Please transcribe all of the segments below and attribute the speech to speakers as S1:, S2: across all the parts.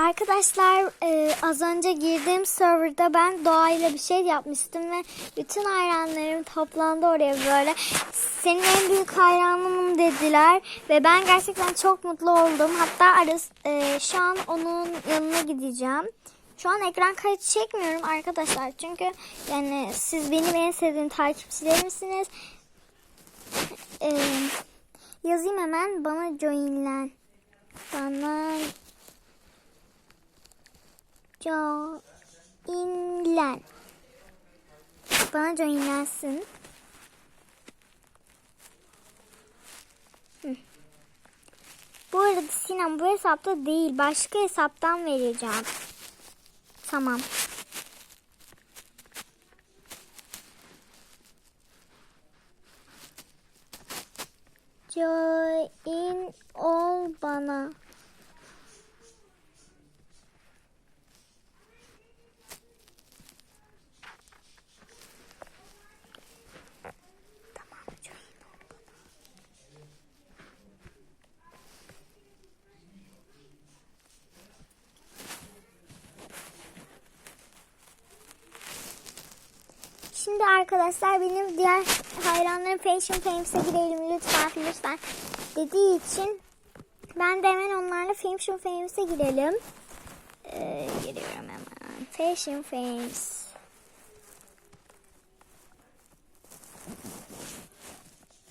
S1: Arkadaşlar e, az önce girdiğim serverda ben doğayla bir şey yapmıştım ve bütün hayranlarım toplandı oraya böyle. Senin en büyük hayranımım dediler ve ben gerçekten çok mutlu oldum. Hatta arası, e, şu an onun yanına gideceğim. Şu an ekran kayıt çekmiyorum arkadaşlar çünkü yani siz benim en sevdiğim takipçilerimsiniz. E, yazayım hemen bana joinlen. Bana joinlen. Bana joinlensin. Bu arada Sinem bu hesapta değil. Başka hesaptan vereceğim. Tamam. Join ol bana. Şimdi arkadaşlar benim diğer hayranlarım Fashion Fames'e girelim lütfen lütfen dediği için ben de hemen onlarla Fashion Fames'e girelim. Ee, giriyorum hemen. Fashion Fames.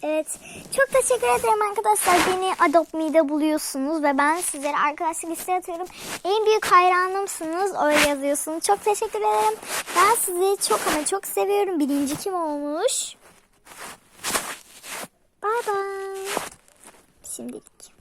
S1: Evet. Çok teşekkür ederim arkadaşlar. Beni Adopt Me'de buluyorsunuz ve ben sizlere arkadaşlık listeye atıyorum. En büyük hayranımsınız. Öyle yazıyorsunuz. Çok teşekkür ederim. Ben sizi çok ama çok seviyorum. Birinci kim olmuş? Bye bye. Şimdilik.